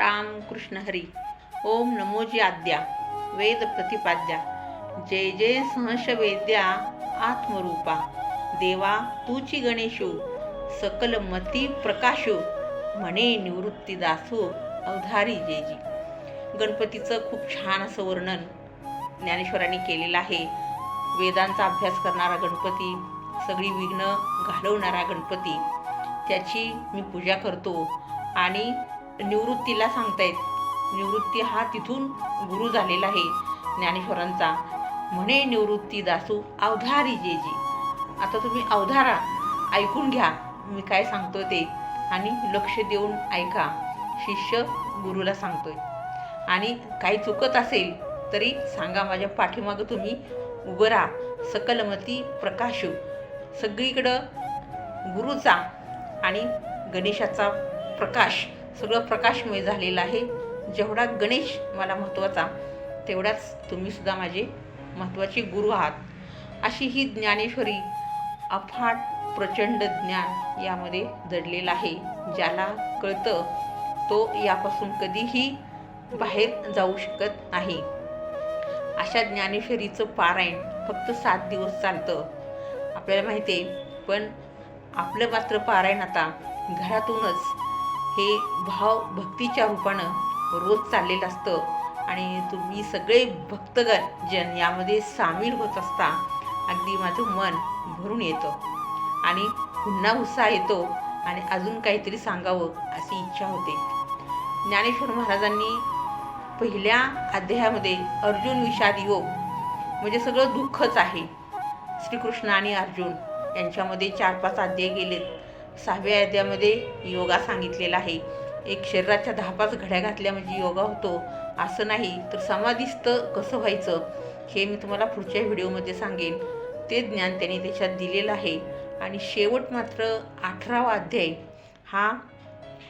राम कृष्ण हरी. ओम नमोजी आद्या वेद प्रतिपाद्या. जय जय सहश वेद्या आत्मरूपा. देवा तूची गणेशो सकल मती प्रकाशो म्हणे निवृत्ती दासो अवधारी जेजी गणपतीचं खूप छान असं वर्णन ज्ञानेश्वरांनी केलेलं आहे. वेदांचा अभ्यास करणारा गणपती सगळी विघ्न घालवणारा गणपती त्याची मी पूजा करतो. आणि निवृत्तीला सांगतायत. निवृत्ती हा तिथून गुरु झालेला आहे ज्ञानेश्वरांचा. म्हणे निवृत्ती दासू अवधारी जेजी आता तुम्ही अवधारा ऐकून घ्या. मी काय सांगतो ते. आणि लक्ष देऊन ऐका. शिष्य गुरुला सांगतोय. आणि काही चुकत असेल तरी सांगा माझ्या पाठीमागं तुम्ही उभं राहा. सकलमती प्रकाशू. सगळीकडं गुरुचा आणि गणेशाचा प्रकाश. सगळं प्रकाशमय झालेलं आहे. जेवढा गणेश मला महत्त्वाचा तेवढाच तुम्हीसुद्धा माझे महत्त्वाचे गुरु आहात. अशी ही ज्ञानेश्वरी अफाट प्रचंड ज्ञान यामध्ये दडलेलं आहे. ज्याला कळतं तो यापासून कधीही बाहेर जाऊ शकत नाही. अशा ज्ञानेश्वरीचं पारायण फक्त सात दिवस चालतं. आपल्याला माहिती आहे पण आपलं मात्र पारायण आता घरातूनच हे भाव भक्तीच्या रूपानं रोज चाललेलं असतं. आणि तुम्ही सगळे भक्तगण जन यामध्ये सामील होत असता अगदी माझं मन भरून येतं. आणि पुन्हा उत्साह येतो आणि अजून काहीतरी सांगावं अशी इच्छा होते. ज्ञानेश्वर महाराजांनी पहिल्या अध्यायामध्ये अर्जुन विषाद योग म्हणजे सगळं दुःखच आहे. श्रीकृष्ण आणि अर्जुन यांच्यामध्ये चार पाच अध्याय गेलेत. सहाव्या अध्यायामध्ये योगा सांगितलेला आहे. एक शरीराच्या दहा पाच घड्या घातल्या म्हणजे योगा होतो. असं नाही तर समाधिस्थ कसं व्हायचं हे मी तुम्हाला पुढच्या व्हिडिओमध्ये सांगेन. ते ज्ञान त्यांनी त्याच्यात दिलेलं आहे. आणि शेवट मात्र अठरावा अध्याय हा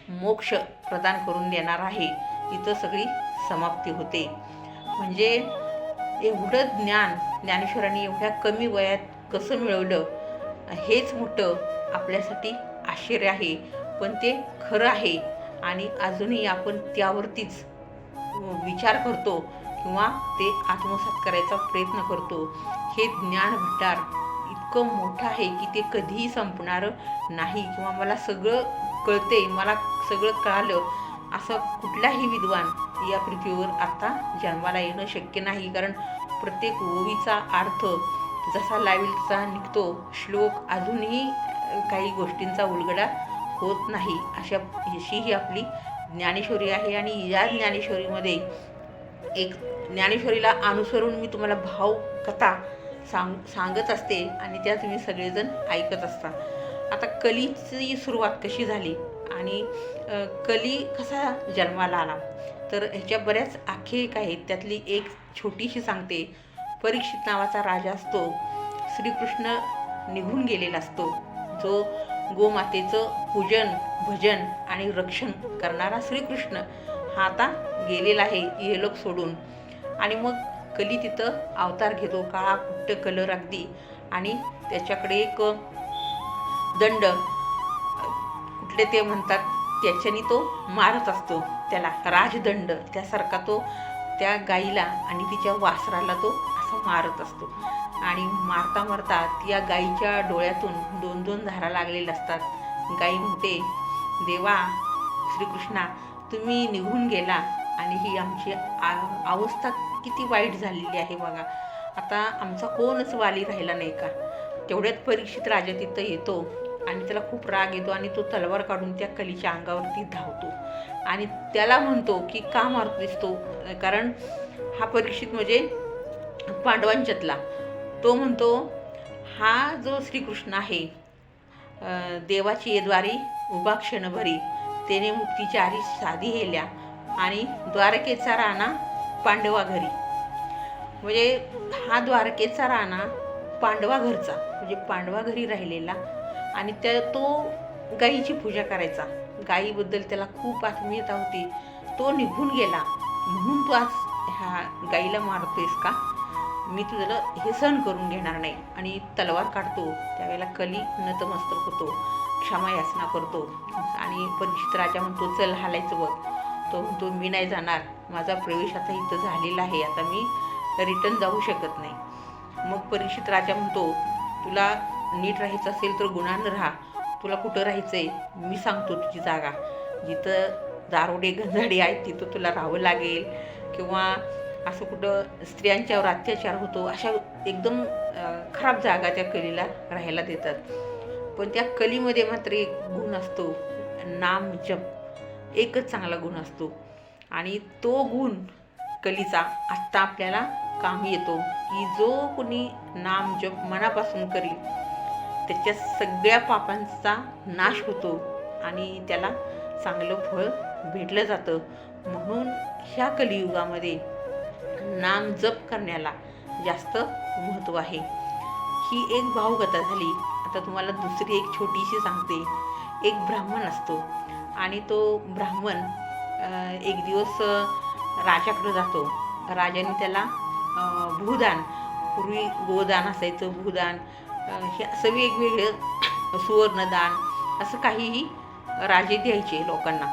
मोक्ष प्रदान करून देणार आहे. इथं सगळी समाप्ती होते. म्हणजे एवढं ज्ञान ज्ञानेश्वरांनी एवढ्या कमी वयात कसं मिळवलं? हेच मोठं आपल्यासाठी आश्चर्य आहे. पण ते खरं आहे. आणि अजूनही आपण त्यावरतीच विचार करतो किंवा ते आत्मसात करायचा प्रयत्न करतो. हे ज्ञान भंडार इतकं मोठं आहे की ते कधीही संपणारं नाही किंवा मला सगळं कळते मला सगळं कळालं असं कुठलाही विद्वान या पृथ्वीवर आता जन्माला येणं शक्य नाही. कारण प्रत्येक ओवीचा अर्थ जसा लावेल तसा निघतो. श्लोक अजूनही काही गोष्टींचा उलगडा होत नाही अशा अशी ही आपली ज्ञानेश्वरी आहे आणि या ज्ञानेश्वरीमध्ये एक ज्ञानेश्वरीला अनुसरून मी तुम्हाला भाव कथा सांग सांगत असते आणि त्या तुम्ही सगळेजण ऐकत असता. आता कलीची सुरुवात कशी झाली आणि कली कसा जन्माला आला? तर ह्याच्या बऱ्याच आख्यायिका आहेत. त्यातली एक छोटीशी सांगते. परीक्षित नावाचा राजा असतो. श्रीकृष्ण निघून गेलेला असतो. गोमातेचं गोमातेचं पूजन भजन आणि रक्षण करणारा श्रीकृष्ण हा आता गेलेला आहे येलोक सोडून. आणि मग कली तिथं अवतार घेतो काळा कुट्ट कलर अगदी. आणि त्याच्याकडे एक दंड कुठले ते म्हणतात त्याच्याने तो मारत असतो. त्याला राजदंड त्यासारखा तो त्या गाईला आणि तिच्या वासराला तो असा मारत असतो. आणि मारता मारता या गाईच्या डोळ्यातून दोन दोन धारा लागलेल्या असतात. गाई म्हणते देवा श्रीकृष्णा तुम्ही निघून गेला आणि ही आमची अवस्था किती वाईट झालेली आहे बघा. आता आमचा कोणच वाली राहिला नाही का? तेवढ्यात परीक्षित राजा तिथं येतो आणि त्याला खूप राग येतो आणि तो तलवार काढून त्या कलीच्या अंगावरती धावतो. आणि त्याला म्हणतो की का मारतो दिसतो कारण हा परीक्षित म्हणजे पांडवांच्यातला. तो म्हणतो हा जो श्रीकृष्ण आहे देवाची येद्वारी उभा क्षणभरी त्याने मुक्तीची आरी साधी हेल्या आणि द्वारकेचा राणा पांडवा घरी. म्हणजे हा द्वारकेचा राणा पांडवा घरचा म्हणजे पांडवा घरी राहिलेला आणि त्या तो गाईची पूजा करायचा. गाईबद्दल त्याला खूप आत्मीयता होती. तो निघून गेला. म्हणून तू आज ह्या गाईला मारतोयस का? मी तुझं हे सहन करून घेणार नाही. आणि तलवार काढतो त्यावेळेला कली नतमस्तक होतो क्षमा याचना करतो. आणि परीक्षित राजा म्हणतो चल हालायचं बघ. तो म्हणतो मी नाही जाणार. माझा प्रवेश आता इथं झालेला आहे. आता मी रिटर्न जाऊ शकत नाही. मग परीक्षित राजा म्हणतो तुला नीट राहायचं असेल तर गुणानं राहा. तुला कुठं राहायचं आहे मी सांगतो तुझी जागा. जिथं दारोडे गंजाडे आहेत तिथं तुला राहावं लागेल. किंवा असं कुठं स्त्रियांच्यावर अत्याचार होतो अशा एकदम खराब जागा त्या कलीला राहायला देतात. पण त्या कलीमध्ये मात्र एक गुण असतो नाम जप. एकच चांगला गुण असतो. आणि तो गुण कलीचा आत्ता आपल्याला कामी येतो की जो कोणी नाम जप मनापासून करील त्याच्या सगळ्या पापांचा नाश होतो आणि त्याला चांगलं फळ भेटलं जातं. म्हणून ह्या कलियुगामध्ये नाम जप करण्याला जास्त महत्त्व आहे. ही एक भावकथा झाली. आता तुम्हाला दुसरी एक छोटीशी सांगते. एक ब्राह्मण असतो. आणि तो ब्राह्मण एक दिवस राजाकडे जातो. राजाने त्याला भूदान पूर्वी गोदान असायचं भूदान हे असं वेगवेगळं सुवर्णदान असं काहीही राजे द्यायचे लोकांना.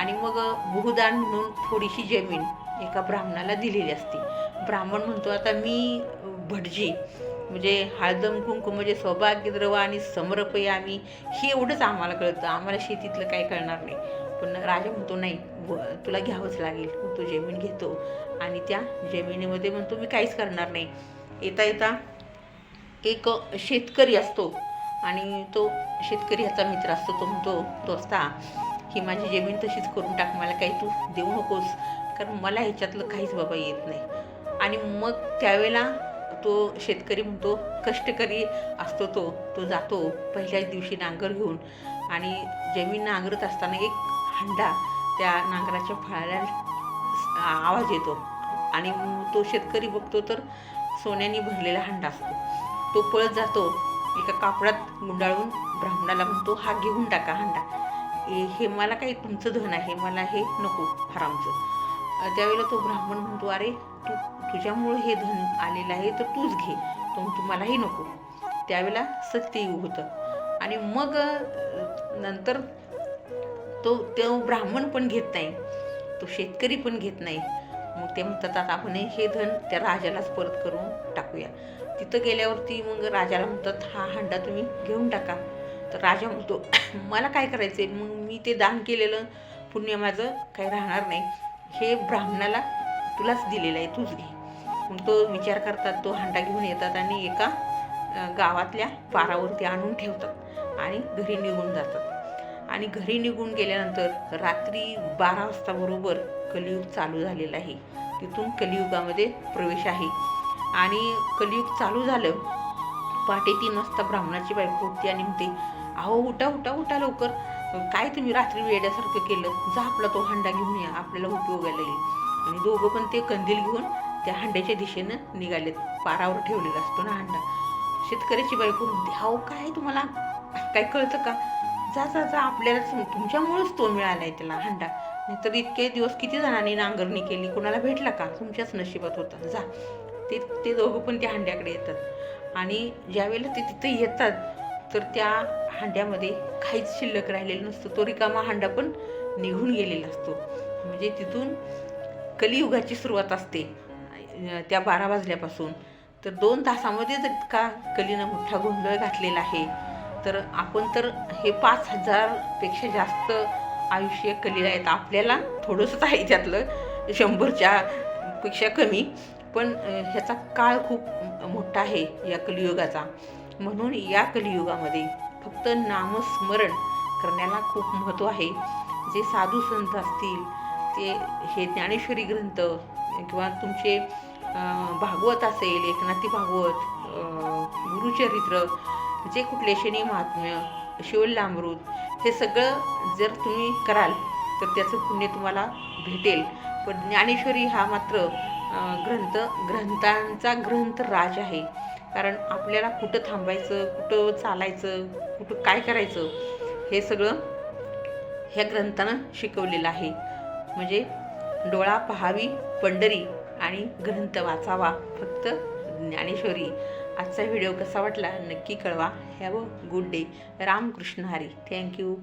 आणि मग भूदान म्हणून थोडीशी जमीन एका ब्राह्मणाला दिलेली असते. ब्राह्मण म्हणतो आता मी भटजी म्हणजे हळदम कुंकू म्हणजे सौभाग्यद्रव आणि समर्पय आम्ही हे एवढंच आम्हाला कळतं. आम्हाला शेतीतलं काही कळणार नाही. पण राजा म्हणतो नाही तुला घ्यावंच लागेल. मग तो जमीन घेतो आणि त्या जमिनीमध्ये म्हणतो मी काहीच करणार नाही. येता येता एक शेतकरी असतो आणि तो शेतकरी ह्याचा मित्र असतो. तो म्हणतो दोस्ता ही माझी जमीन तशीच करून टाक. मला काही तू देऊ नकोस. कारण मला ह्याच्यातलं काहीच बाबा येत नाही. आणि मग त्यावेळेला तो शेतकरी म्हणतो कष्टकरी असतो तो तो जातो पहिल्याच दिवशी नांगर घेऊन. आणि जमीन नांगरत असताना एक हंडा त्या नांगराच्या फळाला आवाज येतो. आणि मग तो शेतकरी बघतो तर सोन्याने भरलेला हंडा असतो. तो पळत जातो एका कापडात गुंडाळून ब्राह्मणाला म्हणतो हा घेऊन टाका हंडा. हे मला काही तुमचं धन आहे मला हे नको हरामचं त्यावेळेला तो ब्राह्मण म्हणतो अरे तू तुझ्यामुळे हे धन आलेलं आहे तर तूच घे तो तुम्हालाही नको. त्यावेळेला सत्य होतं. आणि मग नंतर तो तो ब्राह्मण पण घेत नाही. तो शेतकरी पण घेत नाही. मग ते म्हणतात आता आपण हे धन त्या राजालाच परत करून टाकूया. तिथं गेल्यावरती मग राजाला म्हणतात हा हंडा तुम्ही घेऊन टाका. तर राजा म्हणतो मला काय करायचं आहे मग मी ते दान केलेलं पुण्य माझं काही राहणार नाही. हे ब्राह्मणाला तुलाच दिलेलं आहे तूच घे. मग तो विचार करतात तो हंडा घेऊन येतात आणि एका गावातल्या पारावरती आणून ठेवतात आणि घरी निघून जातात. आणि घरी निघून गेल्यानंतर रात्री बारा वाजताबरोबर कलियुग चालू झालेलं आहे. तिथून कलियुगामध्ये प्रवेश आहे. आणि कलियुग चालू झालं पहाटे तीन वाजता ब्राह्मणाची बायको होती आणि म्हणते अहो उठा उठा उठा लवकर. काय तुम्ही रात्री वेड्यासारखं केलं? जा आपला तो हंडा घेऊन या आपल्याला उपयोगाला येईल. आणि दोघं पण ते कंदील घेऊन त्या हंड्याच्या दिशेनं निघालेत. पारावर ठेवलेला असतो ना हांडा. शेतकऱ्याची बायको म्हणते काय तुम्हाला? काय कळतं का? जा जा जा आपल्याला तुमच्यामुळेच तो मिळालाय त्याला हांडा. नाहीतर इतके दिवस किती जणांनी नांगरणी केली? कोणाला भेटला का? तुमच्याच नशिबात होता. जा. ते ते दोघं पण त्या हंड्याकडे येतात. आणि ज्यावेळेला ते तिथं येतात तर त्या हांड्यामध्ये काहीच शिल्लक राहिलेलं नसतं. तो रिकामा हांडा पण निघून गेलेला असतो. म्हणजे तिथून कलियुगाची सुरुवात असते त्या बारा वाजल्यापासून. तर दोन तासामध्ये जर का कलीनं मोठा गोंधळ घातलेला आहे तर आपण तर हे पाच हजारपेक्षा जास्त आयुष्य कलीला आहेत. आपल्याला थोडंसंच आहे त्यातलं शंभरच्या पेक्षा कमी. पण ह्याचा काळ खूप मोठा आहे या कलियुगाचा. म्हणून या कलियुगामध्ये फक्त नामस्मरण करण्याला खूप महत्त्व आहे. जे साधू संत असतील ते हे ज्ञानेश्वरी ग्रंथ किंवा तुमचे भागवत असेल एकनाथी भागवत गुरुचरित्र जे कुठले शनी महात्म्य शिवलामृत हे सगळं जर तुम्ही कराल तर त्याचं पुण्य तुम्हाला भेटेल. पण ज्ञानेश्वरी हा मात्र ग्रंथ ग्रंथांचा ग्रंथ राज आहे. कारण आपल्याला कुठं थांबायचं कुठं चालायचं कुठं काय करायचं हे सगळं ह्या ग्रंथानं शिकवलेलं आहे. म्हणजे डोळा पहावी पंढरी आणि ग्रंथ वाचावा फक्त ज्ञानेश्वरी. आजचा व्हिडिओ कसा वाटला नक्की कळवा. Have a good day. Ramkrishna Hari. Thank you.